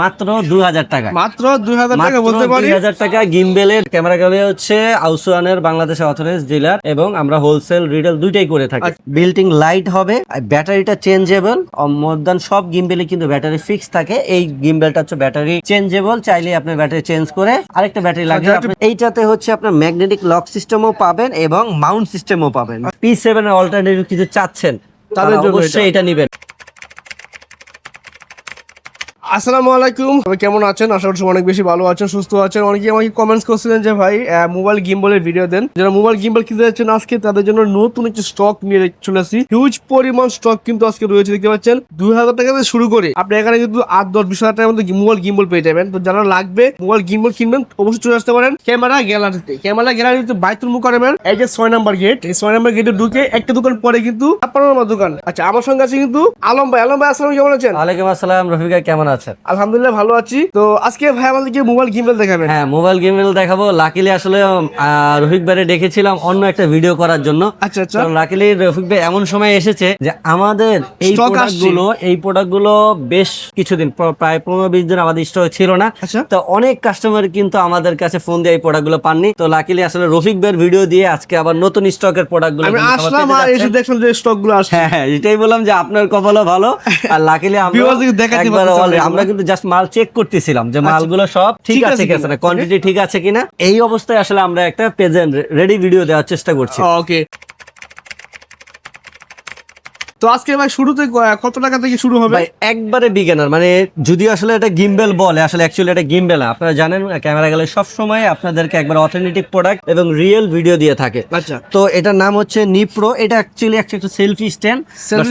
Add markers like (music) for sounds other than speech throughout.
মাত্র দুই হাজার টাকা। মাত্র দুই হাজার টাকা বলতে পারি? হাজার টাকা গিমবেলের ক্যামেরা গাড়ি হচ্ছে আউসুয়ানের বাংলাদেশ অথরাইজ ডিলার এবং আমরা হোলসেল রিটেল দুইটাই করে থাকি। আচ্ছা। বিল্টিং লাইট হবে ব্যাটারিটা চেঞ্জেবল। সব গিমবেলে কিন্তু ব্যাটারি ফিক্স থাকে। এই গিমবেলটা হচ্ছে ব্যাটারি চেঞ্জেবল চাইলে আপনি ব্যাটারি চেঞ্জ করে আরেকটা ব্যাটারি লাগে আচ্ছা, এইটাতে হচ্ছে আপনার ম্যাগনেটিক লক সিস্টেমও পাবেন এবং মাউন্ট সিস্টেমও পাবেন। পি সেভেন অল্টারনেটিভ কিছু চাচ্ছেন তাদের জন্য এটা নিবেন। আসসালামু আলাইকুম। কেমন আছেন? আশা করছি অনেক বেশি ভালো আছেন, সুস্থ আছেন। অনেকে আমাকে কমেন্টস করছিলেন যে, ভাই মোবাইল গিম্বলের ভিডিও দেন। যারা মোবাইল গিম্বল কিনতে যাচ্ছেন আজকে, তাদের জন্য নতুন একটি স্টক নিয়ে চলে আসি। হিউজ পরিমাণ স্টক কিন্তু আজকে রয়েছে, দেখতে পাচ্ছেন। দুই হাজার টাকা থেকে শুরু করে, আপনি এখানে কিন্তু আট, দশ, বিশ হাজার টাকার মধ্যে মোবাইল গিম্বল পেয়ে যাবেন। তো যারা লাগবে মোবাইল গিম্বল কিনবেন, অবশ্যই চলে আসতে পারেন। ক্যামেরা গ্যালারিতে ক্যামেরা গ্যালারিতে বাইতুল মুকাররমের এই যে ছয় নাম্বার গেট এই ছয় নাম্বার গেটে ঢুকে একটা দোকান পরে কিন্তু আপনার দোকান। আচ্ছা আমার সঙ্গে আছে কিন্তু আলম ভাই। আলম ভাই, আসসালাম কেমন আছেন? ওয়ালাইকুম আসসালাম, রফিকা কেমন আছেন? আলহামদুলিল্লাহ ভালো আছি। তো আজকে ভাই আমাদেরকে মোবাইল গিম্বল দেখাবেন হ্যাঁ মোবাইল গেমেল দেখাবো। লাকিলি আসলে রফিক ভাইরে ডেকেছিলাম অন্য একটা ভিডিও করার জন্য। আচ্ছা আচ্ছা। কারণ লাকিলি রফিক ভাই এমন সময় এসেছে যে আমাদের এই প্রোডাক্টগুলো এই প্রোডাক্টগুলো বেশ কিছুদিন প্রায় পনেরো বিশ দিন আমাদের স্টক ছিল না। আচ্ছা। তো অনেক কাস্টমার কিন্তু আমাদের কাছে ফোন দিয়ে এই প্রোডাক্টগুলো পাননি। তো লাকিলি আসলে রফিক ভাইয়ের ভিডিও দিয়ে আজকে আবার নতুন স্টকের প্রোডাক্টগুলো আমি আসলাম আর এসে। দেখলাম যে স্টকগুলো আসছে। হ্যাঁ হ্যাঁ এটাই বললাম যে আপনার কপালও ভালো। আর লাকিলি (laughs) আমরা দেখাতে already- আমরা। কিন্তু জাস্ট মাল চেক করতেছিলাম যে মালগুলো সব ঠিক আছে কি কিনা? না কোয়ান্টিটি ঠিক আছে কিনা এই অবস্থায় আসলে আমরা একটা প্রেজেন্ট রেডি ভিডিও দেওয়ার চেষ্টা করছি ওকে তো আজকে ভাই শুরুতে কত টাকা থেকে শুরু হবে? একবারে বিজ্ঞানার মানে যদি আসলে এটা গিম্বেল বলে আসলে অ্যাকচুয়ালি এটা গিম্বেল আপনারা জানেন ক্যামেরা গেলে সব সময় আপনাদেরকে একবার অথেন্টিক প্রোডাক্ট এবং রিয়েল ভিডিও দিয়ে থাকে। আচ্ছা। তো এটার নাম হচ্ছে নিপ্রো এটা অ্যাকচুয়ালি একটা সেলফি স্ট্যান্ড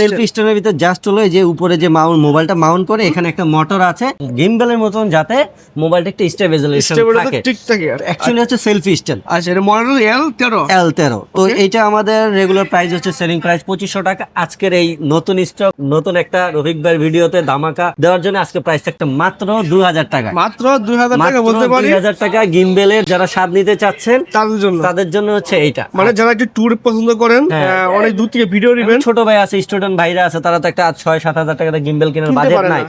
সেলফি স্ট্যান্ডের ভিতরে জাস্ট হলো এই যে উপরে যে মাউন্ট মোবাইলটা মাউন্ট করে এখানে একটা মোটর আছে। গিম্বেলের মতন যাতে মোবাইলটা একটা স্টেবিলাইজেশন থাকে। ঠিক থাকে আর। অ্যাকচুয়ালি হচ্ছে সেলফি স্ট্যান্ড আচ্ছা এটা মডেল এল তেরো? এল তেরো। তো এটা আমাদের রেগুলার প্রাইস হচ্ছে সেলিং প্রাইস পঁচিশশো টাকা। আজকের এই নতুন স্টক নতুন একটা রফিক ভাইয়ের ভিডিওতে ধামাকা দেওয়ার জন্য আজকে প্রাইস একটা মাত্র দুই হাজার টাকা। মাত্র দুই হাজার টাকা বলতে পারি। দুই হাজার টাকা গিম্বেলের যারা স্বাদ নিতে চাচ্ছেন তাদের জন্য। তাদের জন্য হচ্ছে এইটা। মানে যারা একটু ট্যুর পছন্দ করেন হ্যাঁ। অনেক দূর থেকে ভিডিও নেবেন। ছোট ভাই আছে স্টুডেন্ট ভাইরা আছে তারা তো একটা ছয় সাত হাজার টাকা গিম্বেল কেনার বাজেট নাই।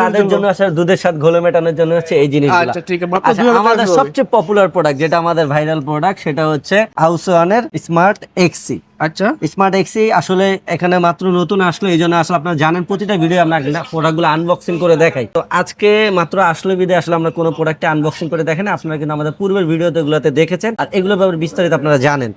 তাদের জন্য। আসলে দুধের স্বাদ ঘোলে মেটানোর জন্য হচ্ছে এই জিনিসগুলো। আচ্ছা ঠিক আছে মাত্র আচ্ছা, 2000 টাকা আমাদের সবচেয়ে পপুলার প্রোডাক্ট যেটা আমাদের ভাইরাল প্রোডাক্ট সেটা হচ্ছে হাউসওয়ানের স্মার্ট এক্সি আচ্ছা স্মার্ট এক্সি আসলে এখানে মাত্র নতুন আসলো, এই জন্য আসলে আপনারা জানেন প্রতিটা ভিডিও আমরা প্রোডাক্টগুলো আনবক্সিং করে দেখাই তো আজকে মাত্র আসলে বিদে আসলে আমরা কোনো প্রোডাক্টে আনবক্সিং করে দেখেন আপনারা কিন্তু আমাদের পূর্বের ভিডিওতে এগুলোতে দেখেছেন, আর এগুলো ব্যাপারে বিস্তারিত আপনারা জানেন।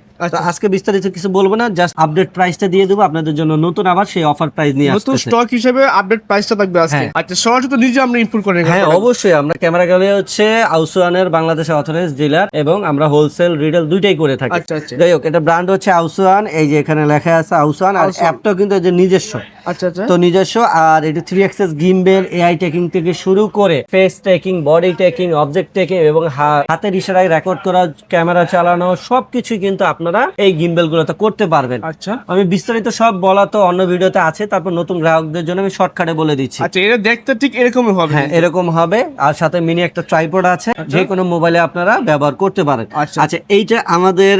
আজকে বিস্তারিত কিছু বলব না জাস্ট আপডেট প্রাইসটা দিয়ে দেবো আপনাদের জন্য নতুন আবার সেই অফার প্রাইস নিয়ে নতুন স্টক হিসেবে আপডেট প্রাইসটা থাকবে আজকে। হ্যাঁ। আচ্ছা সরাসরি তো নিজে আমরা ইনপুট করেন হ্যাঁ অবশ্যই আমরা ক্যামেরা গেলে হচ্ছে আউসুয়ানের বাংলাদেশ অথরাইজ ডিলার এবং আমরা হোলসেল রিটেল দুইটাই করে থাকি। আচ্ছা আচ্ছা। যাই হোক এটা ব্র্যান্ড হচ্ছে আউসুয়ান এই যে এখানে লেখা আছে আউসুয়ান আর। অ্যাপটাও কিন্তু এই যে নিজস্ব। আচ্ছা আচ্ছা তো নিজস্ব আর এটি three axis gimbal AI tracking থেকে শুরু করে face tracking body tracking object tracking এবং হাতের ইশারায় রেকর্ড করা ক্যামেরা চালানো সবকিছুই কিন্তু আপনারা এই গিম্বেল গুলোতে করতে পারবেন। আচ্ছা। আমি বিস্তারিত সব বলা তো অন্য ভিডিওতে আছে তারপর নতুন গ্রাহকদের জন্য আমি শর্টকাটে বলে দিচ্ছি। আচ্ছা এটা দেখতে ঠিক এরকমই হবে। হ্যাঁ এরকম হবে আর সাথে মিনি একটা ট্রাইপড আছে যে কোনো মোবাইলে আপনারা ব্যবহার করতে পারেন। আচ্ছা। আচ্ছা এইটা আমাদের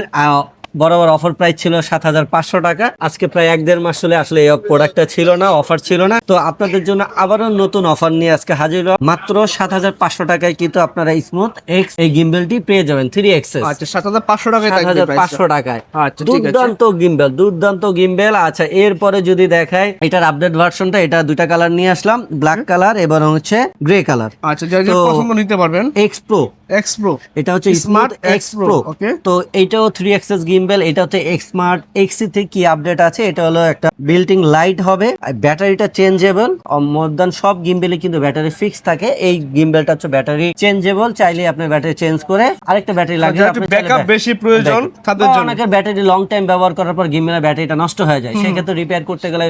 বরাবর অফার প্রাইস ছিল সাত হাজার পাঁচশো টাকা। আজকে প্রায় এক দেড় মাস চলে আসলে এই প্রোডাক্টটা ছিল না অফার ছিল না। তো আপনাদের জন্য আবারও নতুন অফার নিয়ে আজকে হাজির। মাত্র সাত হাজার পাঁচশো টাকায় কিন্তু আপনারা স্মুথ এক্স এই গিম্বেলটি পেয়ে যাবেন থ্রি এক্সেস আচ্ছা সাত হাজার পাঁচশো টাকায় সাত হাজার পাঁচশো টাকায়। আচ্ছা দুর্দান্ত গিম্বেল দুর্দান্ত গিম্বেল আচ্ছা এরপরে যদি দেখায় এটার আপডেট ভার্সনটা এটা দুইটা কালার নিয়ে আসলাম ব্ল্যাক কালার এবং হচ্ছে গ্রে কালার আচ্ছা যারা পছন্দ নিতে পারবেন এক্স প্রো এক্স প্রো এটা হচ্ছে স্মার্ট এক্স প্রো okay. তো এটাও থ্রি এক্স এক্সেস গিম্বেল এটা হচ্ছে এক্স স্মার্ট এক্সি থেকে কি আপডেট আছে? এটা হলো একটা বিল্টিং লাইট হবে ব্যাটারিটা চেঞ্জেবল মোর দ্যান সব গিম্বেলে কিন্তু ব্যাটারি ফিক্স থাকে। এই গিম্বেলটা হচ্ছে ব্যাটারি চেঞ্জেবল চাইলে আপনি ব্যাটারি চেঞ্জ করে আরেকটা ব্যাটারি লাগে backup বেশি প্রয়োজন তাদের জন্য। অনেকের ব্যাটারি লং টাইম ব্যবহার করার পর গিম্বেলের ব্যাটারিটা নষ্ট হয়ে যায়। সেই ক্ষেত্রে রিপেয়ার করতে গেলে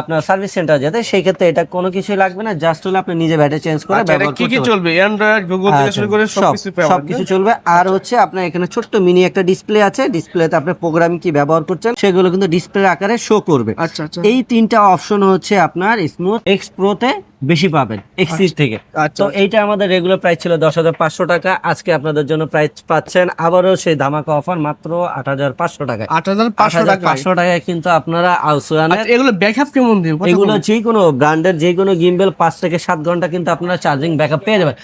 আপনার সার্ভিস সেন্টার যেতে সেই ক্ষেত্রে এটা কোনো কিছুই লাগবে না। জাস্ট হলে আপনি নিজে ব্যাটারি চেঞ্জ করে আচ্ছা ব্যবহার কি কি। চলবে? অ্যান্ড্রয়েড গুগল থেকে আচ্ছা, শুরু করে সব সবকিছু সবকিছু চলবে। আর হচ্ছে আপনার এখানে ছোট্ট মিনি একটা ডিসপ্লে আছে। ডিসপ্লেতে ভিডিওতে আপনি প্রোগ্রাম কি ব্যবহার করছেন সেগুলো কিন্তু ডিসপ্লে আকারে শো করবে। আচ্ছা আচ্ছা। এই তিনটা অপশন হচ্ছে আপনার স্মুথ এক্স প্রোতে বেশি পাবেন এক্সিস থেকে। আচ্ছা তো এইটা আমাদের রেগুলার প্রাইস ছিল দশ হাজার পাঁচশো টাকা আজকে আপনাদের জন্য প্রাইস পাচ্ছেন আবারও সেই ধামাকা অফার মাত্র আট হাজার পাঁচশো টাকায়। আট হাজার পাঁচশো টাকা টাকায় কিন্তু আপনারা আউসওয়ানের আচ্ছা, এগুলো ব্যাকআপ কেমন দিন এগুলো যে কোনো ব্র্যান্ডের যে কোনো গিম্বেল পাঁচ থেকে সাত ঘণ্টা কিন্তু আপনারা চার্জিং ব্যাকআপ পেয়ে যাবেন।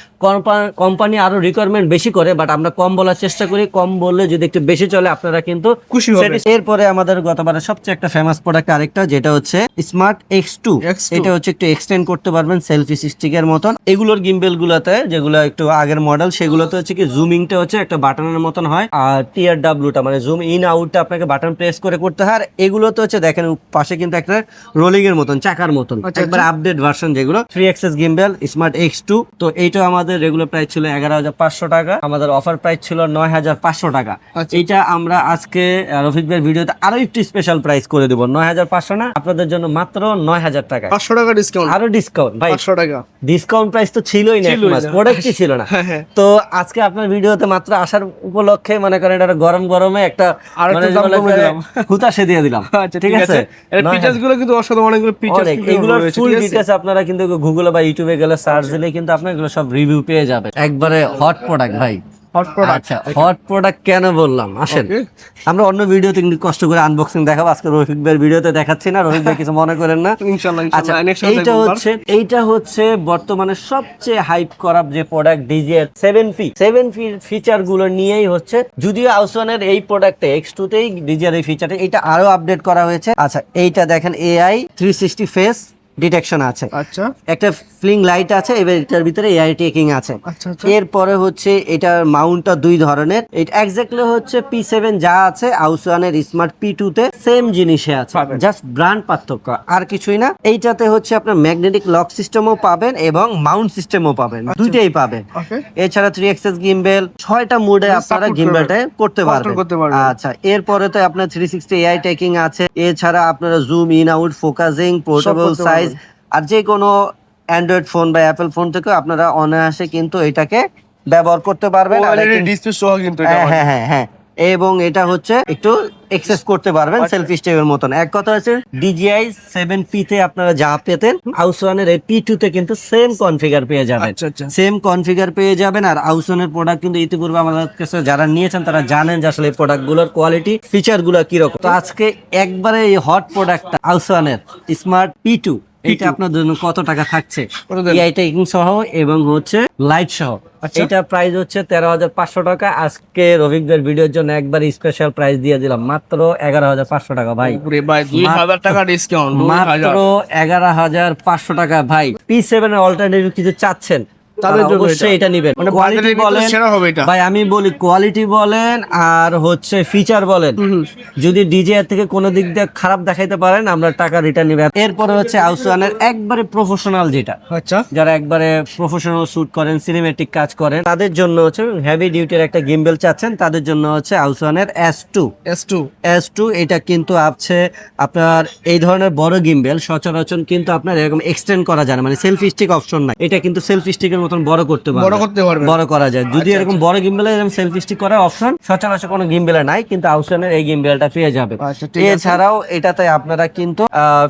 কোম্পানি আরও রিকোয়ারমেন্ট বেশি করে বাট আমরা কম বলার চেষ্টা করি। কম বললে যদি একটু বেশি চলে আপনারা কিন্তু খুশি হবে। এরপরে আমাদের গতবারের সবচেয়ে একটা ফেমাস প্রোডাক্ট আরেকটা যেটা হচ্ছে স্মার্ট এক্স টু X2 এটা হচ্ছে একটু এক্সটেন্ড করতে পারবেন সেলফি স্টিকের মতন। এগুলোর গিম্বেল গুলোতে যেগুলো একটু আগের মডেল সেগুলোতে হচ্ছে কি জুমিংটা হচ্ছে একটা বাটনের মতন হয়। আর টিআর ডাব্লুটা মানে জুম ইন আউটটা আপনাকে বাটন প্রেস করে করতে হয়। আর এগুলোতে হচ্ছে দেখেন পাশে কিন্তু একটা রোলিং এর মতন চাকার মতন। আচ্ছা, একবার আপডেট ভার্সন যেগুলো। Three axis gimbal smart X two তো এইটা আমাদের রেগুলার প্রাইস ছিল এগারো হাজার পাঁচশো টাকা। আমাদের অফার প্রাইস ছিল নয় হাজার পাঁচশো টাকা। আচ্ছা। এইটা আমরা আজকে আহ, রফিক ভাইয়ের ভিডিওতে আরও একটু স্পেশাল প্রাইস করে দেবো। নয় হাজার পাঁচশো না আপনাদের জন্য মাত্র নয় হাজার টাকা। পাঁচশো টাকা ডিসকাউন্ট আরও ডিসকাউন্ট ভাই। পাঁচশো টাকা। ডিসকাউন্ট প্রাইস তো ছিলই না না। প্রোডাক্টই ছিল না। হ্যাঁ, হ্যাঁ। তো আজকে আপনার ভিডিওতে মাত্র আসার উপলক্ষে মনে করেন এটা গরম গরমে একটা আর একটু মানে। হুতাশে দিয়ে দিলাম। (laughs) আচ্ছা ঠিক আছে? ফিচার্সগুলো কিন্তু অসাধারণ অনেকগুলো ফিচার্স এগুলোর ফুল ডিটেলস আপনারা কিন্তু গুগলে বা ইউটিউবে গেলে সার্চ দিলে কিন্তু আপনারা এগুলো সব রিভিউ পেয়ে যাবেন একবারে হট প্রোডাক্ট ভাই। হট প্রোডাক্ট আচ্ছা হট প্রোডাক্ট কেন বললাম? আসেন আমরা অন্য ভিডিওতে কিন্তু কষ্ট করে আনবক্সিং দেখাবো। আজকে রফিক ভাইয়ের ভিডিওতে দেখাচ্ছি না রফিক ভাই কিছু মনে করেন না। ইনশাআল্লাহ আচ্ছা এইটা হচ্ছে এইটা হচ্ছে বর্তমানে সবচেয়ে হাইপ করা যে প্রোডাক্ট ডিজিএর সেভেন পি সেভেন পি ফিচারগুলো নিয়েই হচ্ছে যদিও আউসওয়ানের এই প্রোডাক্টে এক্স টু তেই ডিজিআর এই ফিচারটা এটা আরও আপডেট করা হয়েছে। আচ্ছা এইটা দেখেন AI three sixty face detection আছে। আচ্ছা। একটা ফ্লিং লাইট আছে এবার এটার ভিতরে এআই টেকিং আছে। আচ্ছা আচ্ছা। এরপরে হচ্ছে এটার মাউন্টটা দুই ধরনের। এটা এক্স্যাক্টলি হচ্ছে পি সেভেন যা আছে আউসওয়ানের স্মার্ট পি টু তে সেম জিনিসে আছে। জাস্ট ব্র্যান্ড পার্থক্য আর কিছুই না। এইটাতে হচ্ছে আপনার ম্যাগনেটিক লক সিস্টেমও পাবেন এবং মাউন্ট সিস্টেমও পাবেন। আচ্ছা। দুইটাই পাবেন। ওকে। এছাড়া থ্রি এক্সেস গিম্বেল ছয়টা মুডে Support আপনারা। গিম্বেলটা করতে পারবেন। আচ্ছা এরপরে তো আপনার থ্রি সিক্সটি এআই টেকিং আছে। এছাড়া আপনারা zoom in out focusing portable করতে সাইজ আর যে কোনো অ্যান্ড্রয়েড ফোন বা অ্যাপেল ফোন থেকেও আপনারা অনায়াসে কিন্তু এটাকে ব্যবহার করতে পারবেন। আর ডিসপ্লে সহ কিন্তু হ্যাঁ হ্যাঁ। হ্যাঁ হ্যাঁ এবং এটা হচ্ছে একটু এক্সেস করতে পারবেন আচ্ছা। সেলফি স্টেপের মতন। এক কথা হচ্ছে ডিজিআই সেভেন পি তে আপনারা যা পেতেন হাউস ওয়ানের এই পি টু তে কিন্তু সেম কনফিগার পেয়ে যাবেন। আচ্ছা আচ্ছা। সেম কনফিগার পেয়ে যাবেন আর আউসনের প্রোডাক্ট কিন্তু ইতিপূর্বে আমাদের কাছে যারা নিয়েছেন তারা জানেন যে আসলে এই প্রোডাক্টগুলোর কোয়ালিটি ফিচারগুলো কীরকম। তো আজকে একবারে এই হট প্রোডাক্টটা আউসনের স্মার্ট পি টু এটা আপনার জন্য কত টাকা থাকছে? এআই টেকিং সহ এবং হচ্ছে লাইট সহ। আচ্ছা। এটা প্রাইস হচ্ছে তেরো হাজার পাঁচশো টাকা। আজকে রবিকদের ভিডিওর জন্য একবার স্পেশাল প্রাইস দিয়ে দিলাম। মাত্র এগারো হাজার পাঁচশো টাকা ভাই। টাকা ডিসকাউন্ট মাত্র এগারো হাজার পাঁচশো টাকা ভাই। পি সেভেন এর অল্টারনেটিভ কিছু চাচ্ছেন? তাদের জন্য অবশ্যই এটা। নিবেন। মানে কোয়ালিটি বলেন সেরা হবে এটা। ভাই আমি বলি কোয়ালিটি বলেন আর হচ্ছে ফিচার বলেন। যদি ডিজে থেকে কোনো দিক দিয়ে খারাপ দেখাইতে পারেন আমরা টাকা রিটার্ন নিবে। এরপরে হচ্ছে আউসওয়ানের একবারে প্রফেশনাল যেটা। আচ্ছা। যারা একবারে প্রফেশনাল শুট করেন সিনেমেটিক কাজ করেন তাদের জন্য হচ্ছে হেভি ডিউটির একটা গিম্বেল চাচ্ছেন তাদের জন্য হচ্ছে আউসওয়ানের S two S two S two এটা কিন্তু আছে আপনার এই ধরনের বড় গিম্বেল সচরাচর কিন্তু আপনার এরকম এক্সটেন্ড করা যায় না মানে সেলফি স্টিক অপশন নাই। এটা কিন্তু সেলফি স্টিকের মতন বড় করতে পারবে। বড় করতে পারবে। বড় করা যায়। যদি এরকম বড় গিম্বেলে এরকম সেলফি স্টিক করার অপশন সচরাচর কোনো গিম্বেলে নাই কিন্তু আউসনের এই গিম্বেলটা পেয়ে যাবে। আচ্ছা, এছাড়াও এটাতে আপনারা কিন্তু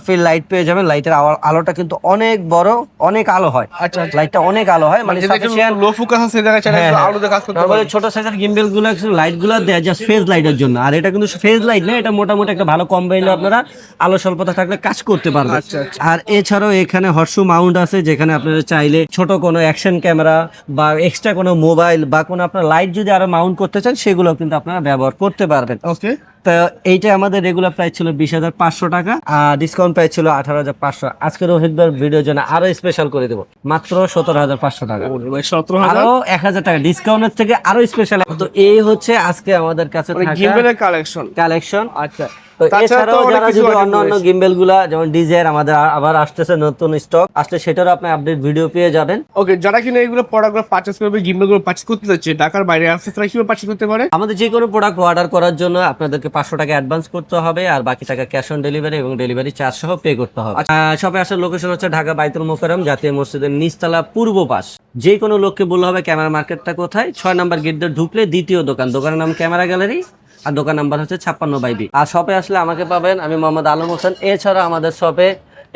ফিল লাইট পেয়ে যাবেন। লাইটের আলোটা কিন্তু অনেক বড় অনেক আলো হয়। আচ্ছা আচ্ছা। লাইটটা অনেক আলো হয় মানে sufficient লো ফোকাস আছে হ্যাঁ, হ্যাঁ। আলোতে কাজ করতে পারবে ছোট সাইজের গিম্বেলগুলো লাইটগুলো দেয় জাস্ট ফেজ লাইটের জন্য। আর এটা কিন্তু ফেজ লাইট না এটা মোটামুটি একটা ভালো কম্বাইন্ড আপনারা আলো স্বল্পতা থাকলে কাজ করতে পারবেন। আচ্ছা, আচ্ছা। আর এছাড়াও এখানে হর্ষু মাউন্ট আছে যেখানে আপনারা চাইলে ছোট কোনো অ্যাকশন ক্যামেরা বা এক্সট্রা কোনো মোবাইল বা কোনো আপনার লাইট যদি আরও মাউন্ট করতে চান সেগুলো কিন্তু আপনারা ব্যবহার করতে পারবেন। ওকে তো এইটা আমাদের রেগুলার প্রাইস ছিল বিশ হাজার পাঁচশো টাকা আর ডিসকাউন্ট প্রাইস ছিল আঠারো হাজার পাঁচশো। আজকে রোহিতবার ভিডিওর জন্য আরও স্পেশাল করে দেবো। মাত্র সতেরো হাজার পাঁচশো টাকা। সতেরো আরও এক হাজার টাকা। ডিসকাউন্টের থেকে আরও স্পেশাল তো এই হচ্ছে আজকে আমাদের কাছে মানে কালেকশন কালেকশন আচ্ছা। তো এছাড়াও যারা যদি অন্য অন্য রয়েছে। গিম্বেলগুলা যেমন ডিজায়ার আমাদের আবার আসতেছে নতুন স্টক আসলে সেটারও আপনি আপডেট ভিডিও পেয়ে যাবেন। ওকে যারা কিনা এইগুলো প্রোডাক্টগুলো পারচেজ করবে গিম্বেলগুলো পারচেজ করতে ঢাকার বাইরে আসছে তারা কীভাবে পারচেজ করতে পারে? আমাদের যে কোনো প্রোডাক্ট অর্ডার করার জন্য আপনাদেরকে পাঁচশো টাকা অ্যাডভান্স করতে হবে আর বাকি টাকা ক্যাশ অন ডেলিভারি এবং ডেলিভারি চার্জ সহ পে করতে হবে। সবাই আসার লোকেশন হচ্ছে ঢাকা বাইতুল মোকারম জাতীয় মসজিদের নিচতলা পূর্ব পাশ। যে কোনো লোককে বললে হবে ক্যামেরা মার্কেটটা কোথায়? ছয় নাম্বার গেট দিয়ে ঢুকলে দ্বিতীয় দোকান। দোকানের নাম ক্যামেরা গ্যালারি আর দোকান নাম্বার হচ্ছে ছাপ্পান্ন বাইবি আর শপে আসলে আমাকে পাবেন আমি মোহাম্মদ আলম হোসেন। এছাড়া আমাদের শপে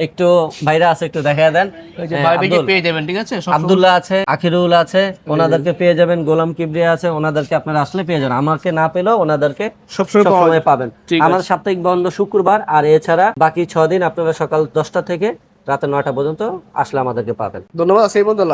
একটু ভাইরা আছে একটু দেখা দেন। পেয়ে যাবেন ঠিক আছে? আব্দুল্লাহ আছে আখিরুল আছে ওনাদেরকে পেয়ে যাবেন গোলাম কিবরিয়া আছে ওনাদেরকে আপনারা আসলে পেয়ে যাবেন। আমাকে না পেলেও ওনাদেরকে সবসময় পাবেন। আমার আমাদের সাপ্তাহিক বন্ধ শুক্রবার আর এছাড়া বাকি ছ দিন আপনারা সকাল দশটা থেকে রাতে নয়টা পর্যন্ত আসলে আমাদেরকে পাবেন। ধন্যবাদ সেই বন্ধু